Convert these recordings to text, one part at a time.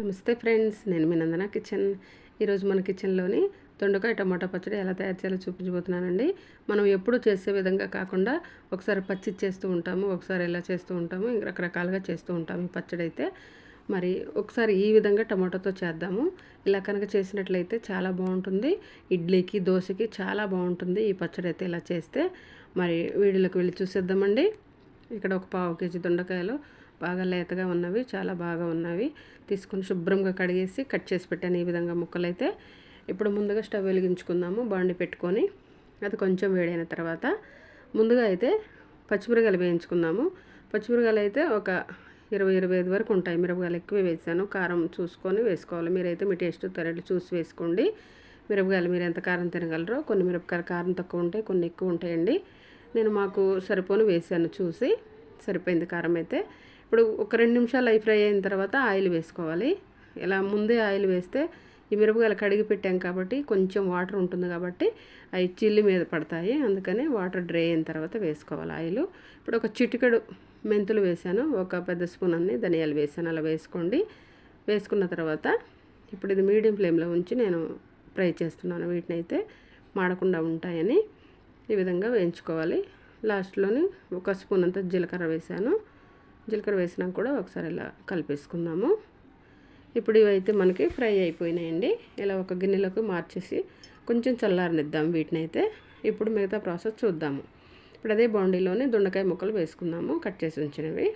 నమస్తే ఫ్రెండ్స్ నేను మీ నందన కిచెన్. ఈరోజు మన కిచెన్లోని దొండకాయ టమాటా పచ్చడి ఎలా తయారు చేయాలో చూపించబోతున్నానండి. మనం ఎప్పుడు చేసే విధంగా కాకుండా ఒకసారి పచ్చి చేస్తూ ఉంటాము ఒకసారి ఎలా చేస్తూ ఉంటాము రకరకాలుగా చేస్తూ ఉంటాము ఈ పచ్చడి అయితే. మరి ఒకసారి ఈ విధంగా టమాటోతో చేద్దాము. ఇలా కనుక చేసినట్లయితే చాలా బాగుంటుంది. ఇడ్లీకి దోశకి చాలా బాగుంటుంది ఈ పచ్చడి అయితే ఇలా చేస్తే. మరి వీడియోలోకి వెళ్ళి చూసేద్దామండి. ఇక్కడ ఒక పావు కేజీ దొండకాయలు బాగా లేతగా ఉన్నవి చాలా బాగా ఉన్నవి. తీసుకొని శుభ్రంగా కడిగేసి కట్ చేసి పెట్టాను ఈ విధంగా ముక్కలైతే. ఇప్పుడు ముందుగా స్టవ్ వెలిగించుకుందాము బాండి పెట్టుకొని. అది కొంచెం వేడైన తర్వాత ముందుగా అయితే పచ్చిమిరకాయలు వేయించుకుందాము. పచ్చిమిరకాయలు అయితే ఒక ఇరవై ఇరవై ఐదు వరకు ఉంటాయి. మిరపకాయలు ఎక్కువ వేసాను. కారం చూసుకొని వేసుకోవాలి. మీరైతే మీ టేస్ట్ తరలి చూసి వేసుకోండి. మిరపకాయలు మీరు ఎంత కారం తినగలరో కొన్ని మిరపకాయలు కారం తక్కువ ఉంటాయి కొన్ని ఎక్కువ ఉంటాయండి. నేను మాకు సరిపోను వేసాను చూసి సరిపోయింది కారం అయితే. ఇప్పుడు ఒక రెండు నిమిషాలు అవి ఫ్రై అయిన తర్వాత ఆయిల్ వేసుకోవాలి. ఇలా ముందే ఆయిల్ వేస్తే ఈ మిరపకాయలు కడిగి పెట్టాం కాబట్టి కొంచెం వాటర్ ఉంటుంది కాబట్టి అవి చిల్లి మీద పడతాయి. అందుకని వాటర్ డ్రై అయిన తర్వాత వేసుకోవాలి ఆయిల్. ఇప్పుడు ఒక చిటికెడు మెంతులు వేసాను. ఒక పెద్ద స్పూన్ అన్ని ధనియాలు వేసాను. అలా వేసుకోండి. వేసుకున్న తర్వాత ఇప్పుడు ఇది మీడియం ఫ్లేమ్లో ఉంచి నేను ఫ్రై చేస్తున్నాను. వీటిని అయితే మాడకుండా ఉంటాయని. ఈ విధంగా వేయించుకోవాలి. లాస్ట్లోని ఒక స్పూన్ అంతా జీలకర్ర వేసాను. జీలకర్ర వేసినాక కూడా ఒకసారి ఇలా కలిపేసుకుందాము. ఇప్పుడు ఇవైతే మనకి ఫ్రై అయిపోయినాయండి. ఇలా ఒక గిన్నెలోకి మార్చేసి కొంచెం చల్లారనిద్దాం వీటిని అయితే ఇప్పుడు మిగతా ప్రాసెస్ చూద్దాము. ఇప్పుడు అదే బౌండీలోనే దొండకాయ ముక్కలు వేసుకుందాము. కట్ చేసి ఉంచినవి.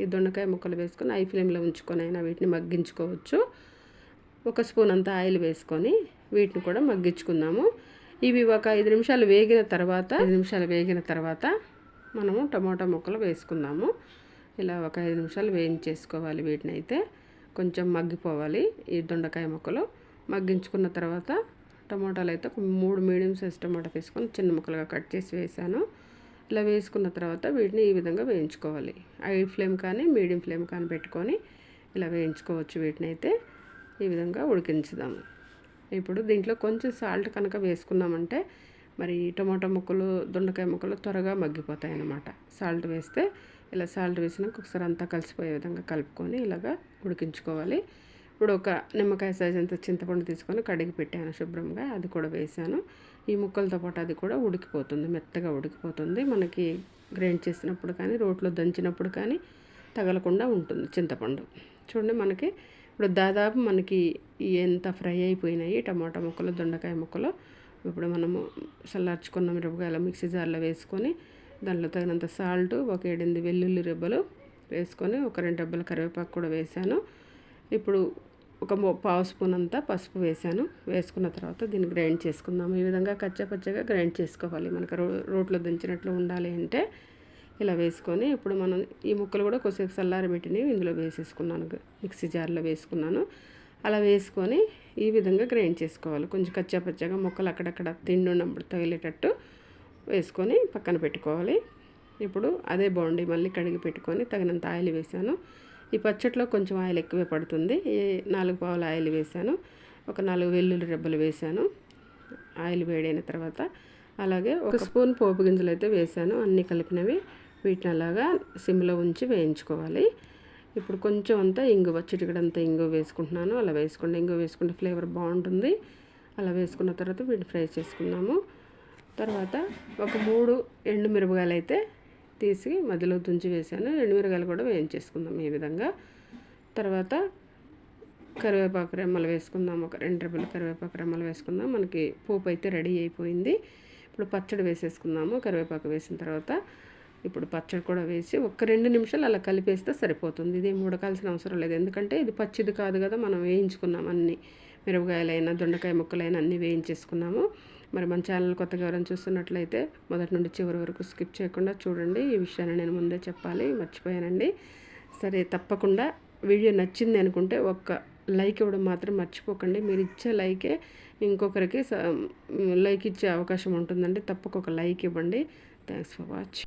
ఈ దొండకాయ ముక్కలు వేసుకొని ఐ ఫ్లేమ్లో ఉంచుకొని అయినా వీటిని మగ్గించుకోవచ్చు. ఒక స్పూన్ అంతా ఆయిల్ వేసుకొని వీటిని కూడా మగ్గించుకుందాము. ఇవి ఒక ఐదు నిమిషాలు వేగిన తర్వాత ఐదు నిమిషాలు వేగిన తర్వాత మనము టమాటా ముక్కలు వేసుకుందాము. ఇలా ఒక ఐదు నిమిషాలు వేయించేసుకోవాలి వీటిని అయితే కొంచెం మగ్గిపోవాలి ఈ దొండకాయ ముక్కలు. మగ్గించుకున్న తర్వాత టమాటాలు అయితే ఒక మూడు మీడియం సైజ్ టమాటా తీసుకొని చిన్న ముక్కలుగా కట్ చేసి వేసాను. ఇలా వేసుకున్న తర్వాత వీటిని ఈ విధంగా వేయించుకోవాలి. హై ఫ్లేమ్ కానీ మీడియం ఫ్లేమ్ కానీ పెట్టుకొని ఇలా వేయించుకోవచ్చు వీటిని అయితే ఈ విధంగా ఉడికించుదాము. ఇప్పుడు దీంట్లో కొంచెం సాల్ట్ కనుక వేసుకున్నామంటే మరి టమాటా ముక్కలు దొండకాయ ముక్కలు త్వరగా మగ్గిపోతాయి అన్నమాట సాల్ట్ వేస్తే ఇలా సాల్ట్ వేసినాక ఒకసారి అంతా కలిసిపోయే విధంగా కలుపుకొని ఇలాగా ఉడికించుకోవాలి. ఇప్పుడు ఒక నిమ్మకాయ సైజ్ అంత చింతపండు తీసుకొని కడిగి పెట్టాను శుభ్రంగా అది కూడా వేసాను. ఈ ముక్కలతో పాటు అది కూడా ఉడికిపోతుంది మెత్తగా ఉడికిపోతుంది. మనకి గ్రైండ్ చేసినప్పుడు కానీ రోట్లో దంచినప్పుడు కానీ తగలకుండా ఉంటుంది చింతపండు. చూడండి మనకి ఇప్పుడు దాదాపు మనకి ఎంత ఫ్రై అయిపోయినాయి టమాటా ముక్కలు దొండకాయ ముక్కలు. ఇప్పుడు మనము చల్లార్చుకున్న మిరపకాయల మిక్సీ జార్లో వేసుకొని దాంట్లో తగినంత సాల్ట్ ఒక ఏడెనిమిది వెల్లుల్లి రెబ్బలు వేసుకొని ఒక రెండు డబ్బల కరివేపాకు కూడా వేసాను. ఇప్పుడు ఒక పావు స్పూన్ అంతా పసుపు వేసాను. వేసుకున్న తర్వాత దీన్ని గ్రైండ్ చేసుకుందాము. ఈ విధంగా కచ్చపచ్చగా గ్రైండ్ చేసుకోవాలి. మనకు రో రోట్లో దించినట్లు ఉండాలి అంటే ఇలా వేసుకొని ఇప్పుడు మనం ఈ ముక్కలు కూడా కొద్దిసేపు చల్లారబెట్టినవి ఇందులో వేసేసుకున్నాను. మిక్సీ జార్లో వేసుకున్నాను. అలా వేసుకొని ఈ విధంగా గ్రైండ్ చేసుకోవాలి. కొంచెం కచ్చాపచ్చగా ముక్కలు అక్కడక్కడ తిండి ఉన్నప్పుడు తగిలేటట్టు వేసుకొని పక్కన పెట్టుకోవాలి. ఇప్పుడు అదే బాగుండి మళ్ళీ కడిగి పెట్టుకొని తగినంత ఆయిల్ వేసాను. ఈ పచ్చట్లో కొంచెం ఆయిల్ ఎక్కువే పడుతుంది. నాలుగు పావుల ఆయిల్ వేసాను. ఒక నాలుగు వెల్లుల్లి రెబ్బలు వేసాను. ఆయిల్ వేడైన తర్వాత అలాగే ఒక స్పూన్ పోపు గింజలు అయితే వేసాను. అన్నీ కలిపినవి. వీటిని అలాగా సిమ్లో ఉంచి వేయించుకోవాలి. ఇప్పుడు కొంచెం అంతా ఇంగువ చిటికడంతా ఇంగువ వేసుకుంటున్నాను. అలా వేసుకోండి. ఇంగువ వేసుకుంటే ఫ్లేవర్ బాగుంటుంది. అలా వేసుకున్న తర్వాత వీటిని ఫ్రై చేసుకున్నాము తర్వాత ఒక మూడు ఎండు మిరపకాయలు అయితే తీసి మధ్యలో తుంచి వేసాను. ఎండు మిరపకాయలు కూడా వేయించేసుకుందాం ఈ విధంగా. తర్వాత కరివేపాకు రెమ్మలు వేసుకుందాం ఒక రెండు రెబ్బలు కరివేపాకు రెమ్మలు వేసుకుందాం. మనకి పోపు అయితే రెడీ అయిపోయింది. ఇప్పుడు పచ్చడి వేసేసుకుందాము. కరివేపాకు వేసిన తర్వాత ఇప్పుడు పచ్చడి కూడా వేసి ఒక రెండు నిమిషాలు అలా కలిపేస్తే సరిపోతుంది. ఇది ఉడకాల్సిన అవసరం లేదు. ఎందుకంటే ఇది పచ్చిది కాదు కదా మనం వేయించుకున్నాం అన్ని మిరపకాయలైనా దొండకాయ ముక్కలైనా అన్నీ వేయించేసుకున్నాము. మరి మన ఛానల్ కొత్తగా ఎవరైనా చూస్తున్నట్లయితే మొదటి నుండి చివరి వరకు స్కిప్ చేయకుండా చూడండి. ఈ విషయాన్ని నేను ముందే చెప్పాలి. మర్చిపోయానండి. సరే తప్పకుండా వీడియో నచ్చింది అనుకుంటే ఒక్క లైక్ ఇవ్వడం మాత్రం మర్చిపోకండి. మీరు ఇచ్చే లైకే ఇంకొకరికి లైక్ ఇచ్చే అవకాశం ఉంటుందండి. తప్పక ఒక లైక్ ఇవ్వండి. Thanks for watch.